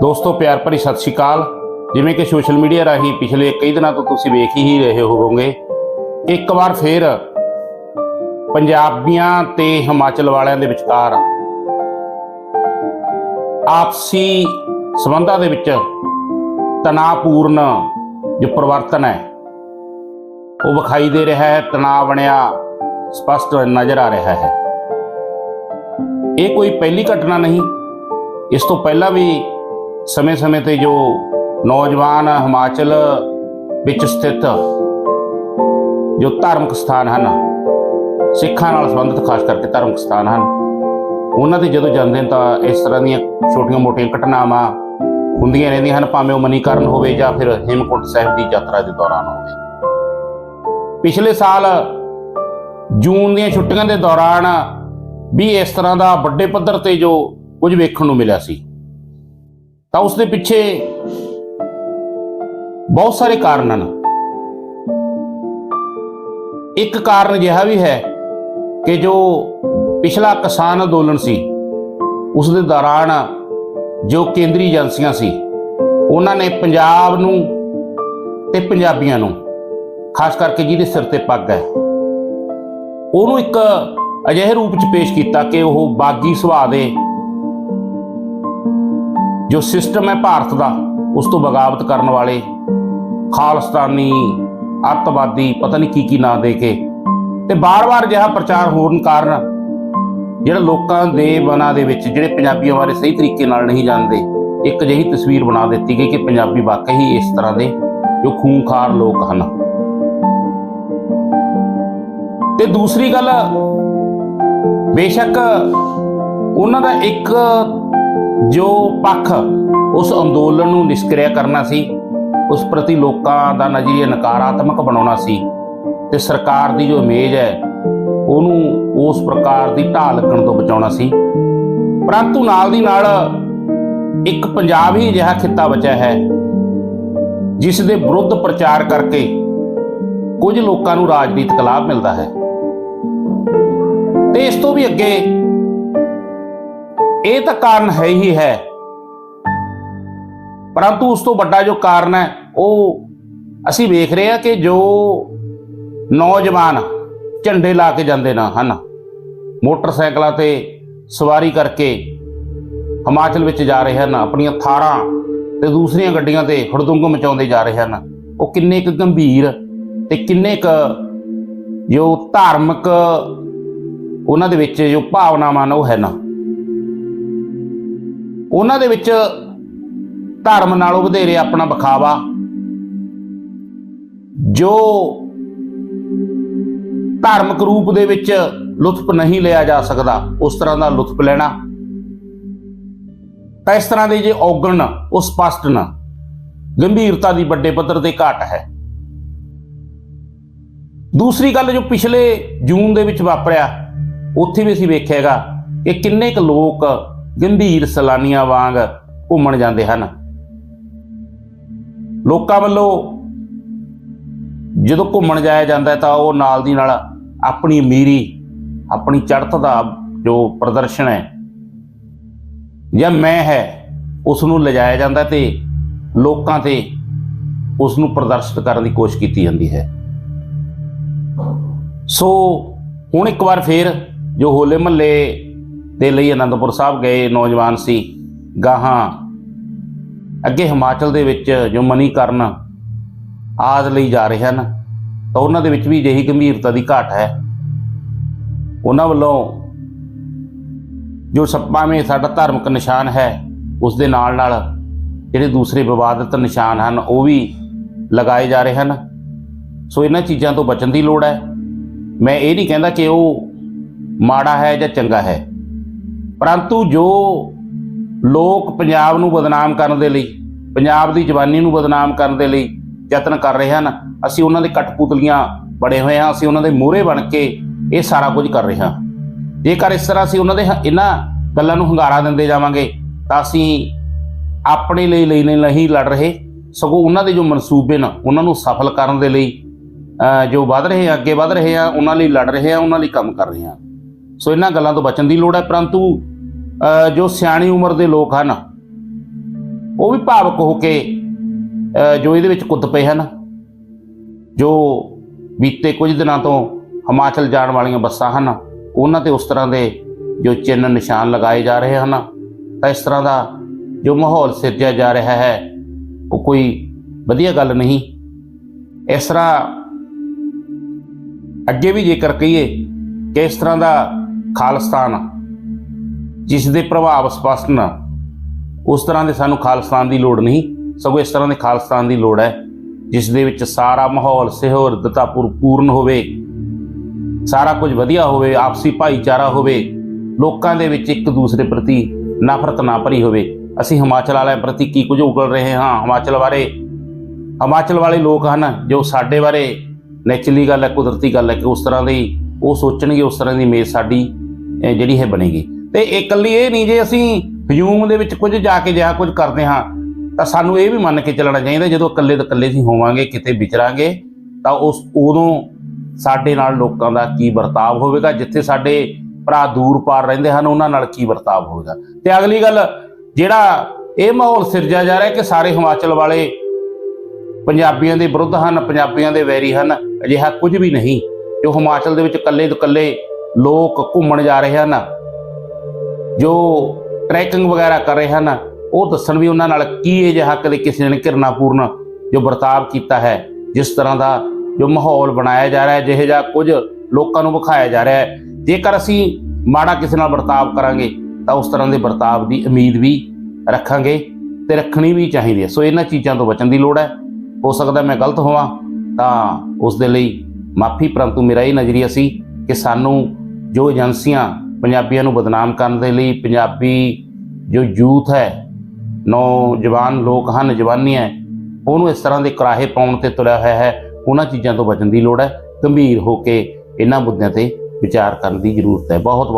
ਦੋਸਤੋ, ਪਿਆਰ ਭਰੀ ਸਤਿ ਸ਼੍ਰੀ ਅਕਾਲ। ਜਿਵੇਂ ਕਿ ਸੋਸ਼ਲ ਮੀਡੀਆ ਰਾਹੀਂ ਪਿਛਲੇ ਕਈ ਦਿਨਾਂ ਤੋਂ ਤੁਸੀਂ ਵੇਖ ਹੀ ਰਹੇ ਹੋਵੋਗੇ, ਇੱਕ ਵਾਰ ਫੇਰ ਪੰਜਾਬੀਆਂ ਤੇ ਹਿਮਾਚਲ ਵਾਲਿਆਂ ਦੇ ਵਿਚਕਾਰ ਆਪਸੀ ਸਬੰਧਾਂ ਦੇ ਵਿੱਚ ਤਣਾਅਪੂਰਨ ਜੋ ਪਰਿਵਰਤਨ ਹੈ, ਉਹ ਵਿਖਾਈ ਦੇ ਰਿਹਾ ਹੈ, ਤਣਾਅ ਬਣਿਆ ਸਪਸ਼ਟ ਨਜ਼ਰ ਆ ਰਿਹਾ ਹੈ। ਇਹ ਕੋਈ ਪਹਿਲੀ ਘਟਨਾ ਨਹੀਂ। ਇਸ ਤੋਂ ਪਹਿਲਾਂ ਵੀ ਸਮੇਂ-ਸਮੇਂ ਤੇ ਜੋ ਨੌਜਵਾਨ ਹਿਮਾਚਲ ਵਿੱਚ ਸਥਿਤ ਜੋ ਧਾਰਮਿਕ ਸਥਾਨ ਹਨ, ਸਿੱਖਾਂ ਨਾਲ ਸੰਬੰਧਿਤ ਖਾਸ ਕਰਕੇ ਧਾਰਮਿਕ ਸਥਾਨ ਹਨ, ਉਹਨਾਂ ਤੇ ਜਦੋਂ ਜਾਂਦੇ ਨੇ ਤਾਂ ਇਸ ਤਰ੍ਹਾਂ ਦੀਆਂ ਛੋਟੀਆਂ-ਮੋਟੀਆਂ ਘਟਨਾਵਾਂ ਹੁੰਦੀਆਂ ਰਹਿੰਦੀਆਂ ਹਨ, ਭਾਵੇਂ ਉਹ ਮਨੀਕਰਨ ਹੋਵੇ ਜਾਂ ਫਿਰ ਹੇਮਕੁੰਟ ਸਾਹਿਬ ਦੀ ਯਾਤਰਾ ਦੇ ਦੌਰਾਨ ਹੋਵੇ। ਪਿਛਲੇ ਸਾਲ ਜੂਨ ਦੀਆਂ ਛੁੱਟੀਆਂ ਦੇ ਦੌਰਾਨ ਵੀ ਇਸ ਤਰ੍ਹਾਂ ਦਾ ਵੱਡੇ ਪੱਧਰ ਤੇ ਜੋ ਕੁਝ ਵੇਖਣ ਨੂੰ ਮਿਲਿਆ ਸੀ। ਤਾਂ ਉਸ ਦੇ ਪਿੱਛੇ ਬਹੁਤ ਸਾਰੇ ਕਾਰਨ ਹਨ। ਇੱਕ ਕਾਰਨ ਅਜਿਹਾ ਵੀ ਹੈ ਕਿ ਜੋ ਪਿਛਲਾ ਕਿਸਾਨ ਅੰਦੋਲਨ ਸੀ ਉਸ ਦੇ ਦੌਰਾਨ ਜੋ ਕੇਂਦਰੀ ਏਜੰਸੀਆਂ ਸੀ, ਉਹਨਾਂ ਨੇ ਪੰਜਾਬ ਨੂੰ ਤੇ ਪੰਜਾਬੀਆਂ ਨੂੰ, ਖਾਸ ਕਰਕੇ ਜਿਹਦੇ ਸਿਰ ਤੇ ਪੱਗ ਹੈ ਉਹਨੂੰ ਇੱਕ ਅਜਿਹੇ ਰੂਪ ਚ ਪੇਸ਼ ਕੀਤਾ ਕਿ ਉਹ ਬਾਗੀ ਸੁਭਾਅ ਦੇ ਜੋ ਸਿਸਟਮ ਹੈ ਭਾਰਤ ਦਾ, ਉਸ ਤੋਂ ਬਗਾਵਤ ਕਰਨ ਵਾਲੇ ਖਾਲਸਤਾਨੀ, ਅੱਤਵਾਦੀ, ਪਤਾ ਨਹੀਂ ਕੀ ਕੀ ਨਾਂ ਦੇ ਕੇ। ਤੇ ਬਾਰ-ਬਾਰ ਜਿਹਾ ਪ੍ਰਚਾਰ ਹੋਣ ਕਾਰਨ ਜਿਹੜਾ ਲੋਕਾਂ ਦੇ ਮਨਾਂ ਦੇ ਵਿੱਚ, ਜਿਹੜੇ ਪੰਜਾਬੀਆਂ ਬਾਰੇ ਸਹੀ ਤਰੀਕੇ ਨਾਲ ਨਹੀਂ ਜਾਣਦੇ, ਇੱਕ ਅਜਿਹੀ ਤਸਵੀਰ ਬਣਾ ਦਿੱਤੀ ਗਈ ਕਿ ਪੰਜਾਬੀ ਵਾਕਈ ਇਸ ਤਰ੍ਹਾਂ ਦੇ ਜੋ ਖੂਨਖਾਰ ਲੋਕ ਹਨ। ਤੇ ਦੂਸਰੀ ਗੱਲ, ਬੇਸ਼ੱਕ ਉਹਨਾਂ ਦਾ ਇੱਕ ਜੋ ਪੱਖ ਉਸ ਅੰਦੋਲਨ ਨੂੰ ਨਿਸ਼ਕਿਰਿਆ ਕਰਨਾ ਸੀ, ਉਸ ਪ੍ਰਤੀ ਲੋਕਾਂ ਦਾ ਨਜ਼ਰੀਆ ਨਕਾਰਾਤਮਕ ਬਣਾਉਣਾ ਸੀ ਤੇ ਸਰਕਾਰ ਦੀ ਜੋ ਇਮੇਜ ਹੈ, ਉਹਨੂੰ ਉਸ ਪ੍ਰਕਾਰ ਦੀ ਢਾਲ ਲੱਗਣ ਤੋਂ ਬਚਾਉਣਾ ਸੀ। ਪਰੰਤੂ ਨਾਲ ਦੀ ਨਾਲ ਇੱਕ ਪੰਜਾਬ ਹੀ ਅਜਿਹਾ ਖਿੱਤਾ ਬਚਿਆ ਹੈ, ਜਿਸ ਦੇ ਵਿਰੁੱਧ ਪ੍ਰਚਾਰ ਕਰਕੇ ਕੁਝ ਲੋਕਾਂ ਨੂੰ ਰਾਜਨੀਤਿਕ ਲਾਭ ਮਿਲਦਾ ਹੈ। ਤੇ ਇਸ ਤੋਂ ਵੀ ਅੱਗੇ ਇਹ ਤਾਂ ਕਾਰਨ ਹੈ ਹੀ ਹੈ। ਪਰੰਤੂ ਉਸ ਤੋਂ ਵੱਡਾ ਜੋ ਕਾਰਨ ਹੈ, ਉਹ ਅਸੀਂ ਵੇਖ ਰਹੇ ਹਾਂ ਕਿ ਜੋ ਨੌਜਵਾਨ ਝੰਡੇ ਲਾ ਕੇ ਜਾਂਦੇ ਨਾ ਹਨ, ਮੋਟਰਸਾਈਕਲਾਂ ਤੇ ਸਵਾਰੀ ਕਰਕੇ ਹਿਮਾਚਲ ਵਿੱਚ ਜਾ ਰਹੇ ਹਨ, ਆਪਣੀਆਂ ਥਾਰਾਂ ਤੇ ਦੂਸਰੀਆਂ ਗੱਡੀਆਂ ਤੇ ਹੜਦੁੰਗ ਮਚਾਉਂਦੇ ਜਾ ਰਹੇ ਹਨ, ਉਹ ਕਿੰਨੇ ਕੁ ਗੰਭੀਰ ਤੇ ਕਿੰਨੇ ਕੁ ਜੋ ਧਾਰਮਿਕ ਉਹਨਾਂ ਦੇ ਵਿੱਚ ਜੋ ਭਾਵਨਾਵਾਂ ਨੇ ਉਹ ਹੈ ਨਾ। ਉਹਨਾਂ ਦੇ ਵਿੱਚ ਧਰਮ ਨਾਲੋਂ ਵਧੇਰੇ ਆਪਣਾ ਵਿਖਾਵਾ। ਜੋ ਧਾਰਮਿਕ ਰੂਪ ਦੇ ਵਿੱਚ ਲੁਤਫ ਨਹੀਂ ਲਿਆ ਜਾ ਸਕਦਾ, ਉਸ ਤਰ੍ਹਾਂ ਦਾ ਲੁਤਫ ਲੈਣਾ। ਤਾਂ ਇਸ ਤਰ੍ਹਾਂ ਦੇ ਜੇ ਔਗਣ, ਉਹ ਸਪਸ਼ਟ ਨਾ। ਗੰਭੀਰਤਾ ਦੀ ਵੱਡੇ ਪੱਧਰ ਤੇ ਘਾਟ ਹੈ। ਦੂਸਰੀ ਗੱਲ ਜੋ ਪਿਛਲੇ ਜੂਨ ਦੇ ਵਿੱਚ ਵਾਪਰਿਆ ਉੱਥੇ ਵੀ ਅਸੀਂ ਵੇਖਿਆਗਾ ਕਿ ਕਿੰਨੇ ਕੁ ਲੋਕ ਗੰਭੀਰ ਸੈਲਾਨੀਆਂ ਵਾਂਗ ਘੁੰਮਣ ਜਾਂਦੇ ਹਨ। ਲੋਕਾਂ ਵੱਲੋਂ ਜਦੋਂ ਘੁੰਮਣ ਜਾਇਆ ਜਾਂਦਾ ਤਾਂ ਉਹ ਨਾਲ ਦੀ ਨਾਲ ਆਪਣੀ ਅਮੀਰੀ ਆਪਣੀ ਚੜ੍ਹਤ ਦਾ ਜੋ ਪ੍ਰਦਰਸ਼ਨ ਹੈ ਜਾਂ ਮੈਂ ਹੈ ਉਸ ਨੂੰ ਲਿਜਾਇਆ ਜਾਂਦਾ ਤੇ ਲੋਕਾਂ ਤੇ ਉਸ ਨੂੰ ਪ੍ਰਦਰਸ਼ਿਤ ਕਰਨ ਦੀ ਕੋਸ਼ਿਸ਼ ਕੀਤੀ ਜਾਂਦੀ ਹੈ। ਸੋ ਹੁਣ ਇੱਕ ਵਾਰ ਫੇਰ ਜੋ ਹੋਲੇ ਮਹੱਲੇ ਦੇ ਲਈ ਅਨੰਦਪੁਰ ਸਾਹਿਬ ਗਏ ਨੌਜਵਾਨ ਸੀ, ਗਾਹਾਂ ਅੱਗੇ ਹਿਮਾਚਲ ਦੇ ਵਿੱਚ ਜੋ ਮਨੀਕਰਨ ਆਦ ਲਈ ਜਾ ਰਹੇ ਹਨ, ਤਾਂ ਉਹਨਾਂ ਦੇ ਵਿੱਚ ਵੀ ਅਜਿਹੀ ਗੰਭੀਰਤਾ ਦੀ ਘਾਟ ਹੈ। ਉਹਨਾਂ ਵੱਲੋਂ ਜੋ ਸੱਪਾਵੇਂ ਸਾਡਾ ਧਾਰਮਿਕ ਨਿਸ਼ਾਨ ਹੈ, ਉਸ ਦੇ ਨਾਲ ਨਾਲ ਜਿਹੜੇ ਦੂਸਰੇ ਵਿਵਾਦਤ ਨਿਸ਼ਾਨ ਹਨ, ਉਹ ਵੀ ਲਗਾਏ ਜਾ ਰਹੇ ਹਨ। ਸੋ ਇਹਨਾਂ ਚੀਜ਼ਾਂ ਤੋਂ ਬਚਣ ਦੀ ਲੋੜ ਹੈ। ਮੈਂ ਇਹ ਨਹੀਂ ਕਹਿੰਦਾ ਕਿ ਉਹ ਮਾੜਾ ਹੈ ਜਾਂ ਚੰਗਾ ਹੈ। ਪਰੰਤੂ ਜੋ ਲੋਕ ਪੰਜਾਬ ਨੂੰ ਬਦਨਾਮ ਕਰਨ ਦੇ ਲਈ, ਪੰਜਾਬ ਦੀ ਜਵਾਨੀ ਨੂੰ ਬਦਨਾਮ ਕਰਨ ਦੇ ਲਈ ਯਤਨ ਕਰ ਰਹੇ ਹਨ, ਅਸੀਂ ਉਹਨਾਂ ਦੇ ਕਠਪੁਤਲੀਆਂ ਬੜੇ ਹੋਏ ਹਾਂ, ਅਸੀਂ ਉਹਨਾਂ ਦੇ ਮੂਹਰੇ ਬਣ ਕੇ ਇਹ ਸਾਰਾ ਕੁਝ ਕਰ ਰਹੇ ਹਾਂ। ਜੇਕਰ ਇਸ ਤਰ੍ਹਾਂ ਅਸੀਂ ਉਹਨਾਂ ਦੇ ਇਹਨਾਂ ਗੱਲਾਂ ਨੂੰ ਹੰਗਾਰਾ ਦਿੰਦੇ ਜਾਵਾਂਗੇ, ਤਾਂ ਅਸੀਂ ਆਪਣੇ ਲਈ ਲਈ ਨਹੀਂ ਲੜ ਰਹੇ। ਸਗੋਂ ਉਹਨਾਂ ਦੇ ਜੋ ਮਨਸੂਬੇ ਨੇ, ਉਹਨਾਂ ਨੂੰ ਸਫਲ ਕਰਨ ਦੇ ਲਈ ਜੋ ਵੱਧ ਰਹੇ ਅੱਗੇ ਵੱਧ ਰਹੇ ਆ, ਉਹਨਾਂ ਲਈ ਲੜ ਰਹੇ ਆ, ਉਹਨਾਂ ਲਈ ਕੰਮ ਕਰ ਰਹੇ ਆ। ਸੋ ਇਹਨਾਂ ਗੱਲਾਂ ਤੋਂ ਬਚਣ ਦੀ ਲੋੜ ਹੈ, ਪਰੰਤੂ ਜੋ ਸਿਆਣੀ ਉਮਰ ਦੇ ਲੋਕ ਹਨ, ਉਹ ਵੀ ਭਾਵਕ ਹੋ ਕੇ ਜੋ ਇਹਦੇ ਵਿੱਚ ਕੁੱਦ ਪਏ ਹਨ, ਜੋ ਬੀਤੇ ਕੁਝ ਦਿਨਾਂ ਤੋਂ ਹਿਮਾਚਲ ਜਾਣ ਵਾਲੀਆਂ ਬੱਸਾਂ ਹਨ, ਉਹਨਾਂ ਤੇ ਉਸ ਤਰ੍ਹਾਂ ਦੇ ਜੋ ਚਿੰਨ੍ਹ ਨਿਸ਼ਾਨ ਲਗਾਏ ਜਾ ਰਹੇ ਹਨ, ਤਾਂ ਇਸ ਤਰ੍ਹਾਂ ਦਾ ਜੋ ਮਾਹੌਲ ਸਿਰਜਿਆ ਜਾ ਰਿਹਾ ਹੈ, ਉਹ ਕੋਈ ਵਧੀਆ ਗੱਲ ਨਹੀਂ। ਇਸ ਤਰ੍ਹਾਂ ਅੱਗੇ ਵੀ ਜੇਕਰ ਕਹੀਏ ਕਿ ਇਸ ਤਰ੍ਹਾਂ ਦਾ ਖਾਲਿਸਤਾਨ। ਜਿਸ ਦੇ ਪ੍ਰਭਾਵ ਸਪਸ਼ਟ ਨਾ। ਉਸ ਤਰ੍ਹਾਂ ਦੇ ਸਾਨੂੰ ਖਾਲਿਸਤਾਨ ਦੀ ਲੋੜ ਨਹੀਂ। ਸਗੋਂ ਇਸ ਤਰ੍ਹਾਂ ਦੇ ਖਾਲਿਸਤਾਨ ਦੀ ਲੋੜ ਹੈ, ਜਿਸ ਦੇ ਵਿੱਚ ਸਾਰਾ ਮਾਹੌਲ ਸਹਿਰਦਤਾ ਪੂਰਨ ਹੋਵੇ। ਸਾਰਾ ਕੁਝ ਵਧੀਆ ਹੋਵੇ, ਆਪਸੀ ਭਾਈਚਾਰਾ ਹੋਵੇ। ਲੋਕਾਂ ਦੇ ਵਿੱਚ ਇੱਕ ਦੂਸਰੇ ਪ੍ਰਤੀ ਨਫ਼ਰਤ ਨਾ ਭਰੀ ਹੋਵੇ। ਅਸੀਂ ਹਿਮਾਚਲ ਵਾਲਿਆਂ ਪ੍ਰਤੀ ਕੀ ਕੁਝ ਉਗਲ ਰਹੇ ਹਾਂ? ਹਿਮਾਚਲ ਬਾਰੇ। ਹਿਮਾਚਲ ਵਾਲੇ ਲੋਕ ਹਨ ਜੋ ਸਾਡੇ ਬਾਰੇ ਨੈਚੁਰਲੀ ਗੱਲ ਹੈ, ਕੁਦਰਤੀ ਗੱਲ ਹੈ ਕਿ ਉਸ ਤਰ੍ਹਾਂ ਦੀ ਉਹ ਸੋਚਣਗੇ, ਉਸ ਤਰ੍ਹਾਂ ਦੀ ਇਮੇਜ ਸਾਡੀ ਜਿਹੜੀ ਹੈ ਬਣੇਗੀ। ਤੇ ਇਹ ਇਕੱਲੀ ਇਹ ਨਹੀਂ ਜੇ ਅਸੀਂ ਹਜੂਮ ਦੇ ਵਿੱਚ ਕੁਝ ਜਾ ਕੇ ਜਿਹਾ ਕੁਝ ਕਰਦੇ ਹਾਂ, ਤਾਂ ਸਾਨੂੰ ਇਹ ਵੀ ਮੰਨ ਕੇ ਚੱਲਣਾ ਚਾਹੀਦਾ, ਜਦੋਂ ਇਕੱਲੇ ਤੋਂ ਇਕੱਲੇ ਅਸੀਂ ਹੋਵਾਂਗੇ, ਕਿਤੇ ਵਿਚਰਾਂਗੇ, ਤਾਂ ਉਸ ਉਦੋਂ ਸਾਡੇ ਨਾਲ ਲੋਕਾਂ ਦਾ ਕੀ ਵਰਤਾਵ ਹੋਵੇਗਾ, ਜਿੱਥੇ ਸਾਡੇ ਭਰਾ ਦੂਰ ਪਾਰ ਰਹਿੰਦੇ ਹਨ, ਉਹਨਾਂ ਨਾਲ ਕੀ ਵਰਤਾਵ ਹੋਵੇਗਾ। ਤੇ ਅਗਲੀ ਗੱਲ, ਜਿਹੜਾ ਇਹ ਮਾਹੌਲ ਸਿਰਜਿਆ ਜਾ ਰਿਹਾ ਕਿ ਸਾਰੇ ਹਿਮਾਚਲ ਵਾਲੇ ਪੰਜਾਬੀਆਂ ਦੇ ਵਿਰੁੱਧ ਹਨ, ਪੰਜਾਬੀਆਂ ਦੇ ਵੈਰੀ ਹਨ, ਅਜਿਹਾ ਕੁਝ ਵੀ ਨਹੀਂ, ਜੋ ਹਿਮਾਚਲ ਦੇ ਵਿੱਚ ਇਕੱਲੇ ਤੋਂ ਇਕੱਲੇ ਲੋਕ ਘੁੰਮਣ ਜਾ ਰਹੇ ਹਨ। ਜੋ ਟਰੈਕਿੰਗ ਵਗੈਰਾ ਕਰ ਰਹੇ ਹਨ, ਉਹ ਦੱਸਣ ਵੀ ਉਹਨਾਂ ਨਾਲ ਕੀ ਇਹ ਜਿਹਾ ਕਦੇ ਕਿਸੇ ਨੇ ਘਿਰਨਾਪੂਰਨ ਜੋ ਵਰਤਾਵ ਕੀਤਾ ਹੈ, ਜਿਸ ਤਰ੍ਹਾਂ ਦਾ ਜੋ ਮਾਹੌਲ ਬਣਾਇਆ ਜਾ ਰਿਹਾ ਹੈ, ਜਿਹੇ ਜਿਹਾ ਕੁਝ ਲੋਕਾਂ ਨੂੰ ਵਿਖਾਇਆ ਜਾ ਰਿਹਾ ਹੈ। ਜੇਕਰ ਅਸੀਂ ਮਾੜਾ ਕਿਸੇ ਨਾਲ ਵਰਤਾਵ ਕਰਾਂਗੇ, ਤਾਂ ਉਸ ਤਰ੍ਹਾਂ ਦੇ ਵਰਤਾਵ ਦੀ ਉਮੀਦ ਵੀ ਰੱਖਾਂਗੇ ਤੇ ਰੱਖਣੀ ਵੀ ਚਾਹੀਦੀ ਹੈ। ਸੋ ਇਹਨਾਂ ਚੀਜ਼ਾਂ ਤੋਂ ਬਚਣ ਦੀ ਲੋੜ ਹੈ। ਹੋ ਸਕਦਾ ਮੈਂ ਗਲਤ ਹੋਵਾਂ, ਤਾਂ ਉਸ ਦੇ ਲਈ ਮਾਫੀ, ਪਰੰਤੂ ਮੇਰਾ ਇਹ ਨਜ਼ਰੀਆ ਸੀ ਕਿ ਸਾਨੂੰ ਜੋ ਏਜੰਸੀਆਂ ਪੰਜਾਬੀਆਂ ਨੂੰ ਬਦਨਾਮ ਕਰਨ ਦੇ ਲਈ ਪੰਜਾਬੀ ਜੋ ਯੂਥ ਹੈ ਨੌਜਵਾਨ ਲੋਕ ਹਨ ਜਵਾਨੀ ਹੈ, ਉਹਨੂੰ ਇਸ ਤਰ੍ਹਾਂ ਦੇ ਕਰਾਹੇ ਪਾਉਣ ਤੇ ਤੁਲਿਆ ਹੋਇਆ ਹੈ ਉਹਨਾਂ ਚੀਜ਼ਾਂ ਤੋਂ ਬਚਣ ਦੀ ਲੋੜ ਹੈ ਗੰਭੀਰ ਹੋ ਕੇ ਇਹਨਾਂ ਮੁੱਦਿਆਂ ਤੇ ਵਿਚਾਰ ਕਰਨ ਦੀ ਜ਼ਰੂਰਤ ਹੈ। ਬਹੁਤ